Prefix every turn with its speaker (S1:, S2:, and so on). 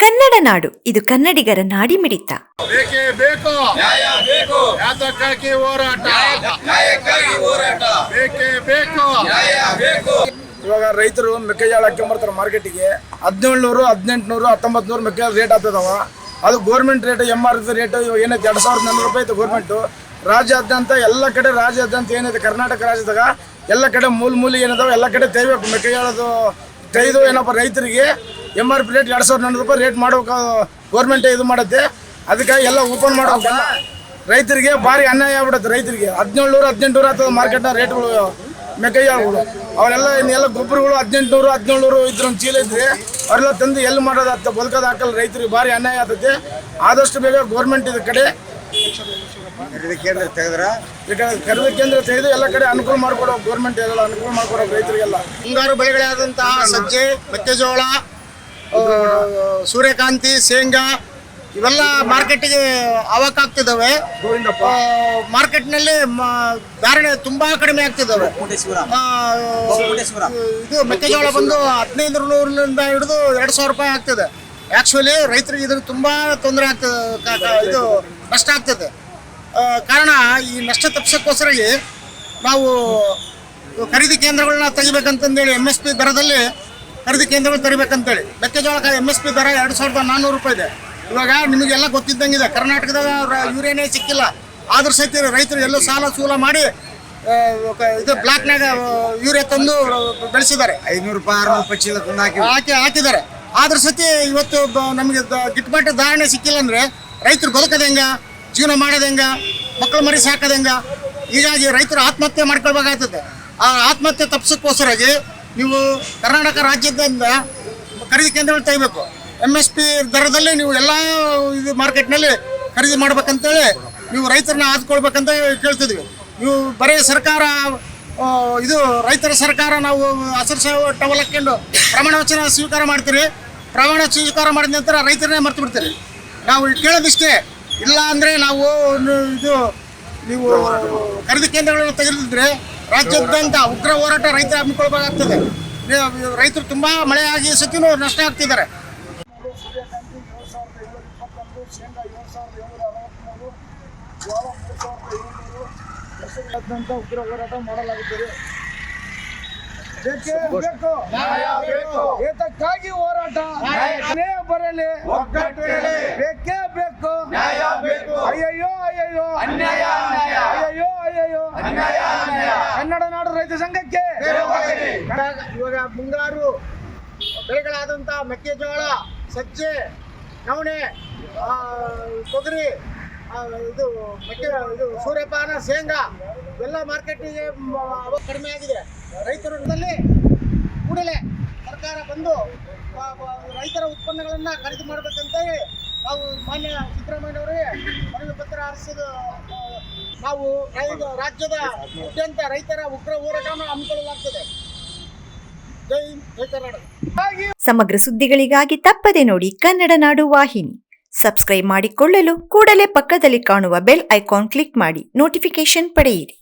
S1: ಕನ್ನಡ ನಾಡು ಇದು ಕನ್ನಡಿಗರ ನಾಡಿಮಿಡಿತ.
S2: ಬೇಕೇ ಬೇಕು.
S3: ನ್ಯಾಯ ಬೇಕು.
S2: ಯಾತಕ್ಕಾಗಿ ಹೋರಾಟ?
S3: ನ್ಯಾಯಕ್ಕಾಗಿ ಹೋರಾಟ.
S2: ಬೇಕೇ ಬೇಕು.
S3: ನ್ಯಾಯ ಬೇಕು.
S4: ಇವಾಗ ರೈತರು ಮೆಕ್ಕೆಜೋಳ ಹಾಕ್ಕೊಂಬರ್ತಾರೆ ಮಾರ್ಕೆಟಿಗೆ. ಹದಿನೇಳ್ನೂರು ಹದಿನೆಂಟುನೂರು ಹತ್ತೊಂಬತ್ತು ನೂರು ಮೆಕ್ಕೆಜೋಳ ರೇಟ್ ಆಗ್ತದವ. ಅದು government rate M R P rate ಇವಾಗ ಏನೈತೆ ಎರಡು ಸಾವಿರದ ನಾನ್ನೂರು ರೂಪಾಯಿ ಐತೆ ಗೋರ್ಮೆಂಟು ರಾಜ್ಯಾದ್ಯಂತ ಎಲ್ಲ ಕಡೆ ರಾಜ್ಯಾದ್ಯಂತ ಏನೈತೆ ಕರ್ನಾಟಕ ರಾಜ್ಯದಾಗ ಎಲ್ಲ ಕಡೆ ಮೂಲ ಮೂಲಿ ಏನದಾವ ಎಲ್ಲ ಕಡೆ ತೆಗಿಬೇಕು ಮೆಕ್ಕೆಜೋಳದು ತೆಗೆದು ಏನಪ್ಪ ರೈತರಿಗೆ ಎಂ ಆರ್ ಪಿ ರೇಟ್ ಎರಡು ಸಾವಿರದ ನಾನ್ನೂರು ರೂಪಾಯಿ ರೇಟ್ ಮಾಡೋಕೆ ಗೌರ್ಮೆಂಟ್ ಇದು ಮಾಡುತ್ತೆ. ಅದಕ್ಕಾಗಿ ಎಲ್ಲ ಓಪನ್ ಮಾಡೋಕೆ ರೈತರಿಗೆ ಭಾರಿ ಅನ್ಯಾಯ ಆಗ್ಬಿಡುತ್ತೆ ರೈತರಿಗೆ. ಹದಿನೇಳು ನೂರು ಹದಿನೆಂಟು ನೂರು ಆಗ್ತದೆ ಮಾರ್ಕೆಟ್ನ ರೇಟ್ಗಳು ಮೆಕ್ಕೆಜೋಳಗಳು ಅವರೆಲ್ಲ ಇನ್ನೆಲ್ಲ ಗೊಬ್ಬರಗಳು ಹದಿನೆಂಟುನೂರು ಹದಿನೇಳು ನೂರು ಒಂದು ಚೀಲ ಇದ್ರೆ ಅವರೆಲ್ಲ ತಂದು ಎಲ್ಲಿ ಮಾಡೋದು ಆಗ್ತದೆ? ಬದುಕೋದು ಹಾಕಲ್ಲ ರೈತರಿಗೆ ಭಾರಿ ಅನ್ಯಾಯ ಆಗ್ತೈತೆ ಆದಷ್ಟು ಬೇಗ ಗೌರ್ಮೆಂಟ್ ಇದ್ರ ಕಡೆ
S5: ಕೇಂದ್ರ ತೆಗೆದ್ರ?
S4: ಖರೀದಿ ಕೇಂದ್ರ ತೆಗೆದು ಎಲ್ಲ ಕಡೆ ಅನುಕೂಲ ಮಾಡಿಕೊಡೋ ಗೌರ್ಮೆಂಟ್ ಎಲ್ಲ ಅನುಕೂಲ ಮಾಡಿಕೊಡೋ ರೈತರಿಗೆಲ್ಲ.
S6: ಮುಂಗಾರು ಬೆಳೆಗಳಾದಂತಹ ಸಜ್ಜೆ ಮೆಕ್ಕೆಜೋಳ ಸೂರ್ಯಕಾಂತಿ ಶೇಂಗಾ ಇವೆಲ್ಲ ಮಾರ್ಕೆಟಿಗೆ ಆಗ್ತಿದ್ದಾವೆ. ಆ, ಮಾರ್ಕೆಟ್ನಲ್ಲಿ ಮ- ಧಾರಣೆ ತುಂಬಾ ಕಡಿಮೆ ಆಗ್ತಿದ್ದಾವೆ. ಇದು ಮೆಕ್ಕೆಜೋಳ ಬಂದು ಹದಿನೈದು ನೂರರಿಂದ ಹಿಡಿದು ಎರಡು ಸಾವಿರ ರೂಪಾಯಿ ಆಗ್ತದೆ. ಆ್ಯಕ್ಚುಲಿ ರೈತರಿಗೆ ಇದ್ರ ತುಂಬಾ ತೊಂದರೆ ಆಗ್ತದೆ ಇದು ನಷ್ಟ ಆಗ್ತದೆ. ಕಾರಣ ಈ ನಷ್ಟ ತಪ್ಪಿಸೋಕ್ಕೋಸ್ಕರಾಗಿ ನಾವು ಖರೀದಿ ಕೇಂದ್ರಗಳನ್ನ ತೆಗಿಬೇಕಂತಂದೇಳಿ ಎಂ ಎಸ್ ಪಿ ದರದಲ್ಲಿ ಖರೀದಿ ಕೇಂದ್ರಗಳು ತರಬೇಕಂತೇಳಿ. ಮೆಕ್ಕೆಜೋಳಕ್ಕೆ ಎಂ ಎಸ್ ಪಿ ದರ ಎರಡು ಸಾವಿರದ ನಾನ್ನೂರು ರೂಪಾಯಿ ಇದೆ. ಇವಾಗ ನಿಮಗೆಲ್ಲ ಗೊತ್ತಿದ್ದಂಗಿದೆ. ಕರ್ನಾಟಕದಾಗ ಯೂರಿಯಾನೇ ಸಿಕ್ಕಿಲ್ಲ. ಆದ್ರೂ ಸಹಿತ ರೈತರು ಎಲ್ಲೋ ಸಾಲ ಸೂಲ ಮಾಡಿ ಇದು ಬ್ಲಾಕ್ನಾಗ ಯೂರಿಯಾ ತಂದು ಬೆಳೆಸಿದ್ದಾರೆ.
S5: ಐನೂರು ರೂಪಾಯಿ ಆರ್ನೂರು ರೂಪಾಯಿ ಚೀಲ ತಂದು ಹಾಕಿ.
S6: ಹಾಕಿ ಹಾಕಿದ್ದಾರೆ. ಆದ್ರ ಸತಿ ಇವತ್ತು ನಮಗೆ ಗಿಟ್ಟುಮಟ್ಟ ಧಾರಣೆ ಸಿಕ್ಕಿಲ್ಲ ಅಂದ್ರೆ ರೈತರು ಬದುಕದ ಹೆಂಗ? ಜೀವನ ಮಾಡೋದು ಹೆಂಗ? ಮಕ್ಕಳು ಮರಿ ಸಾಕೋದು ಹೆಂಗ? ಹೀಗಾಗಿ ರೈತರು ಆತ್ಮಹತ್ಯೆ ಮಾಡ್ಕೊಳ್ಬೇಕಾಗ್ತದೆ. ಆ ಆತ್ಮಹತ್ಯೆ ತಪ್ಪಿಸೋಕ್ಕೋಸ್ಕರಾಗಿ ನೀವು ಕರ್ನಾಟಕ ರಾಜ್ಯದಿಂದ ಖರೀದಿ ಕೇಂದ್ರಗಳು ತೆಗಿಬೇಕು. ಎಂ ಎಸ್ ಪಿ ದರದಲ್ಲಿ ನೀವು ಎಲ್ಲ ಇದು ಮಾರ್ಕೆಟ್ನಲ್ಲಿ ಖರೀದಿ ಮಾಡ್ಬೇಕಂತೇಳಿ ನೀವು ರೈತರನ್ನ ಆದ್ಕೊಳ್ಬೇಕಂತ ಕೇಳ್ತಿದ್ವಿ. ನೀವು ಬರೀ ಸರ್ಕಾರ ಇದು ರೈತರ ಸರ್ಕಾರ ನಾವು ಹಸಿರು ಸೇವೆ ಟವಲ್ ಹಾಕ್ಕೊಂಡು ಪ್ರಮಾಣ ವಚನ ಸ್ವೀಕಾರ ಮಾಡ್ತೀರಿ. ಪ್ರಮಾಣ ಸ್ವೀಕಾರ ಮಾಡಿದ ನಂತರ ರೈತರನ್ನೇ ಮರ್ತು ಬಿಡ್ತೀರಿ. ನಾವು ಕೇಳೋದಿಷ್ಟೇ ಇಲ್ಲ ಅಂದರೆ ನಾವು ಇದು ನೀವು ಖರೀದಿ ಕೇಂದ್ರಗಳನ್ನು ತೆಗೆದಿದ್ರೆ ರಾಜ್ಯಾದ್ಯಂತ ಉಗ್ರ ಹೋರಾಟ ರೈತರ ಹಮ್ಮಿಕೊಳ್ಬೇಕಾಗ್ತದೆ ರೈತರು ತುಂಬಾ ಮಳೆ ಆಗಿ ಸತಿನೂ ನಷ್ಟ ಆಗ್ತಿದ್ದಾರೆ.
S4: ಉಗ್ರ ಹೋರಾಟ ಮಾಡಲಾಗುತ್ತದೆ ಏತಕ್ಕಾಗಿ ಹೋರಾಟ? ಬರಲಿ ಬೇಕೇ ಬೇಕು
S3: ನ್ಯಾಯ ಬೇಕು
S4: ಅಯ್ಯಯ್ಯೋ ಅಯ್ಯಯ್ಯೋ
S3: ಅನ್ಯಾಯ ಅನ್ಯಾಯ
S4: ಅಯ್ಯಯ್ಯೋ ಅಯ್ಯಯ್ಯೋ
S3: ಅನ್ಯಾಯ ಅನ್ಯಾಯ
S4: ಕನ್ನಡ ನಾಡು ರೈತ ಸಂಘಕ್ಕೆ.
S6: ಇವಾಗ ಮುಂಗಾರು ಬೆಳೆಗಳಾದಂಥ ಮೆಕ್ಕೆಜೋಳ ಸಜ್ಜೆ ನವಣೆ ತೊಗರಿ ಇದು ಮೆಕ್ಕೆ ಇದು ಸೂರ್ಯಪಾನ ಶೇಂಗಾ ಇವೆಲ್ಲ ಮಾರ್ಕೆಟಿಗೆ ಕಡಿಮೆ ಆಗಿದೆ. ರೈತರಲ್ಲಿ ಕೂಡಲೇ ಸರ್ಕಾರ ಬಂದು ರೈತರ ಉತ್ಪನ್ನಗಳನ್ನು ಖರೀದಿ ಮಾಡಬೇಕಂತೇಳಿ ನಾವು ಮಾನ್ಯ ಸಿದ್ದರಾಮಯ್ಯನವರೇ ಮನವಿ ಪತ್ರ ಹರಿಸಿದ ಆ, ನಾವು ರಾಜ್ಯದ ಅತ್ಯಂತ ರೈತರ ಉಗ್ರ ಹೋರಾಟವನ್ನು ಹಮ್ಮಿಕೊಳ್ಳಲಾಗ್ತದೆ.
S1: ಸಮಗ್ರ ಸುದ್ದಿಗಳಿಗಾಗಿ ತಪ್ಪದೆ ನೋಡಿ ಕನ್ನಡ ನಾಡು ವಾಹಿನಿ. ಸಬ್ಸ್ಕ್ರೈಬ್ ಮಾಡಿಕೊಳ್ಳಲು ಕೂಡಲೇ ಪಕ್ಕದಲ್ಲಿ ಕಾಣುವ ಬೆಲ್ ಐಕಾನ್ ಕ್ಲಿಕ್ ಮಾಡಿ ನೋಟಿಫಿಕೇಶನ್ ಪಡೆಯಿರಿ.